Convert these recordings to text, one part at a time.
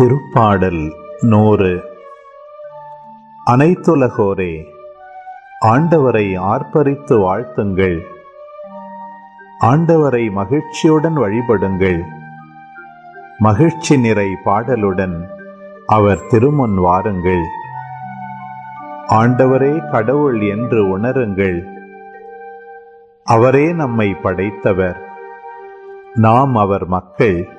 திருப்பாடல் நூறு. அனைத்துலகோரே ஆண்டவரை ஆர்ப்பரித்து வாழ்த்துங்கள். ஆண்டவரை மகிழ்ச்சியுடன் வழிபடுங்கள். மகிழ்ச்சி நிறை பாடலுடன் அவர் திருமுன் வாருங்கள். ஆண்டவரே கடவுள் என்று உணருங்கள். அவரே நம்மை படைத்தவர். நாம் அவர் மக்கள்.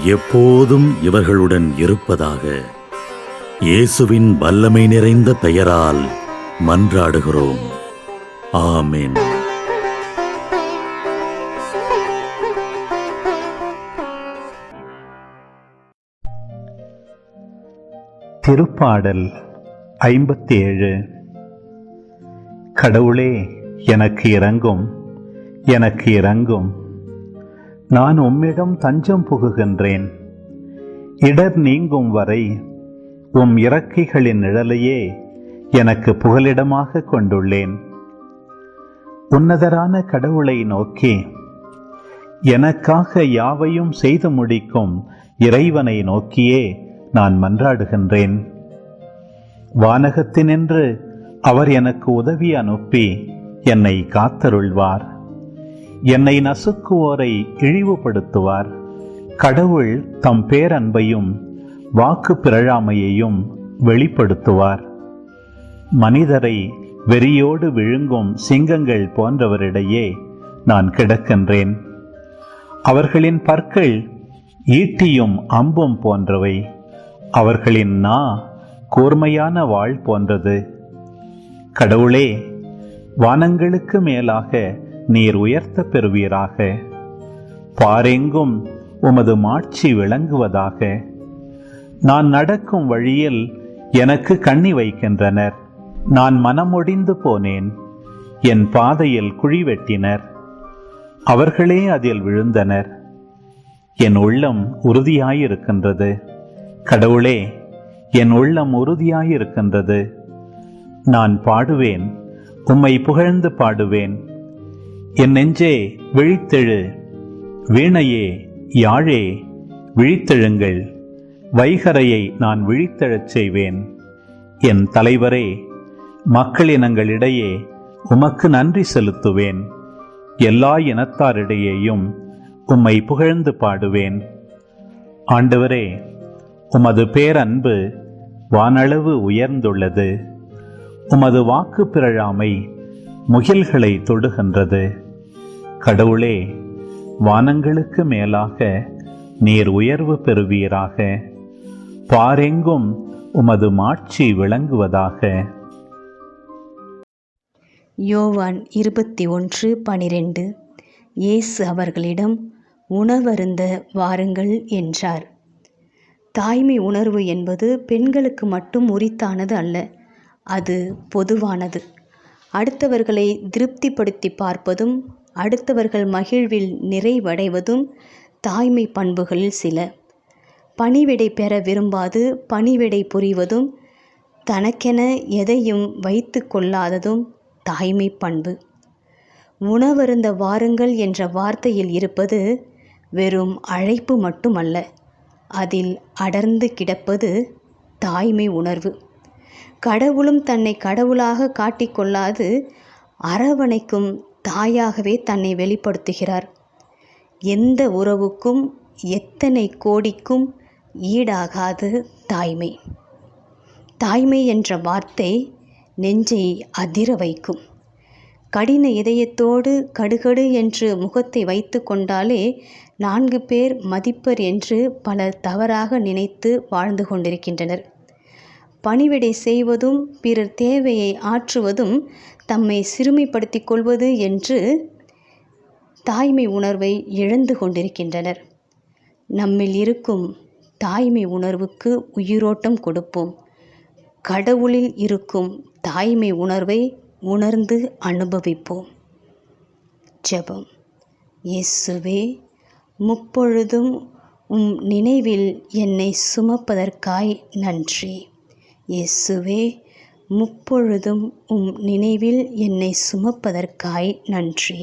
எப்போதும் இவர்களுடன் இருப்பதாக இயேசுவின் வல்லமை நிறைந்த பெயரால் மன்றாடுகிறோம். ஆமேன். திருப்பாடல் ஐம்பத்தி ஏழு கடவுளே எனக்கு இறங்கும் எனக்கு இறங்கும் நான் உம்மிடம் தஞ்சம் புகுகின்றேன். இடர் நீங்கும் வரை உம் இறக்கைகளின் நிழலையே எனக்கு புகலிடமாக கொண்டுள்ளேன். உன்னதரான கடவுளை நோக்கி எனக்காக யாவையும் செய்து முடிக்கும் இறைவனை நோக்கியே நான் மன்றாடுகின்றேன். வானகத்தினின்று அவர் எனக்கு உதவி அனுப்பி என்னை காத்தருள்வார். என்னை நசுக்குவோரை இழிவுபடுத்துவார். கடவுள் தம் பேரன்பையும் வாக்கு பிறழாமையையும் வெளிப்படுத்துவார். மனிதரை வெறியோடு விழுங்கும் சிங்கங்கள் போன்றவரிடையே நான் கிடக்கின்றேன். அவர்களின் பற்கள் ஈட்டியும் அம்பும் போன்றவை. அவர்களின் நா கூர்மையான வாள் போன்றது. கடவுளே வானங்களுக்கு மேலாக நீர் உயர்த்த பெறுவீராக. பாரெங்கும் உமது மாட்சி விளங்குவதாக. நான் நடக்கும் வழியில் எனக்கு கண்ணி வைக்கின்றனர். நான் மனமொடிந்து போனேன். என் பாதையில் குழி வெட்டினர். அவர்களே அதில் விழுந்தனர். என் உள்ளம் உறுதியாயிருக்கின்றது. கடவுளே என் உள்ளம் உறுதியாயிருக்கின்றது. நான் பாடுவேன். உம்மை புகழ்ந்து பாடுவேன். என் நெஞ்சே விழித்தெழு. வீணையே யாழே விழித்தெழுங்கள். வைகரையை நான் விழித்தெழச் செய்வேன். என் தலைவரே மக்களினங்களிடையே உமக்கு நன்றி செலுத்துவேன். எல்லா இனத்தாரிடையேயும் உம்மை புகழ்ந்து பாடுவேன். ஆண்டவரே உமது பேரன்பு வானளவு உயர்ந்துள்ளது. உமது வாக்கு பிறழாமை முகில்களை தொடுகின்றது. கடவுளே வானங்களுக்கு மேலாக நீர் உயர்வு பெறுவீராக. பாரெங்கும் உமது மாட்சி விளங்குவதாக. யோவான் இருபத்தி ஒன்று பனிரெண்டு. இயேசு அவர்களிடம் உணவருந்த வாருங்கள் என்றார். தாய்மை உணர்வு என்பது பெண்களுக்கு மட்டும் உரித்தானது அல்ல அது பொதுவானது. அடுத்தவர்களை திருப்திப்படுத்தி பார்ப்பதும் அடுத்தவர்கள் மகிழ்வில் நிறைவடைவதும் தாய்மை பண்புகளில் சில. பணிவிடை பெற விரும்பாது பணிவிடை புரிவதும் தனக்கென எதையும் வைத்து கொள்ளாததும் தாய்மை பண்பு. உணவருந்த வாருங்கள் என்ற வார்த்தையில் இருப்பது வெறும் அழைப்பு மட்டுமல்ல அதில் அடர்ந்து கிடப்பது தாய்மை உணர்வு. கடவுளும் தன்னை கடவுளாக காட்டிக்கொள்ளாது அரவணைக்கும் தாயாகவே தன்னை வெளிப்படுத்துகிறார். எந்த உறவுக்கும் எத்தனை கோடிக்கும் ஈடாகாது தாய்மை. தாய்மை என்ற வார்த்தை நெஞ்சை அதிர வைக்கும். கடின இதயத்தோடு கடுகடு என்று முகத்தை வைத்து கொண்டாலே நான்கு பேர் மதிப்பர் என்று பலர் தவறாக நினைத்து வாழ்ந்து கொண்டிருக்கின்றனர். பணிவிடை செய்வதும் பிறர் தேவையை ஆற்றுவதும் தம்மை சிறுமைப்படுத்திக் கொள்வது என்று தாய்மை உணர்வை இழந்து கொண்டிருக்கின்றனர். நம்மில் இருக்கும் தாய்மை உணர்வுக்கு உயிரோட்டம் கொடுப்போம். கடவுளில் இருக்கும் தாய்மை உணர்வை உணர்ந்து அனுபவிப்போம். ஜெபம். இயேசுவே முப்பொழுதும் உம் நினைவில் என்னை சுமப்பதற்காய் நன்றி. இயேசுவே முப்பொழுதும் உம் நினைவில் என்னை சுமப்பதற்காய் நன்றி.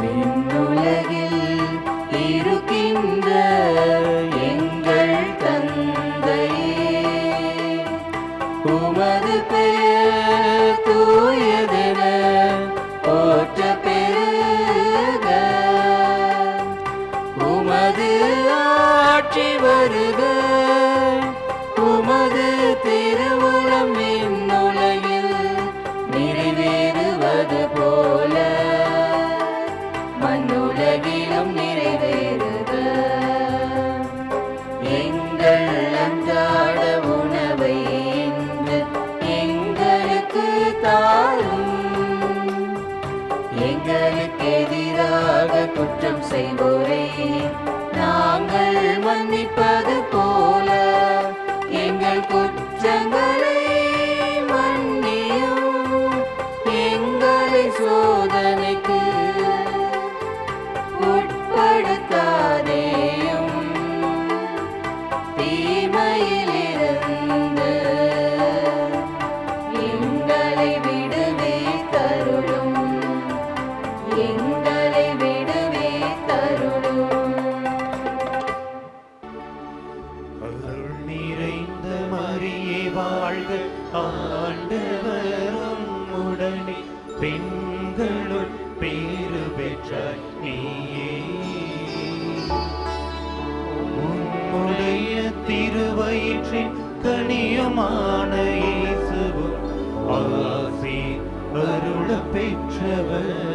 me. அன்னுலகிலும் நிறைவேறுக எங்கள் அன்றாட உணவை இன்று எங்களுக்கு தாரும். எங்களுக்கு எதிராக குற்றம் செய்வோரை நாங்கள் மன்னிப்பது போல. எங்கள் குற்றங்களை ஆசி அருள பெற்றவர்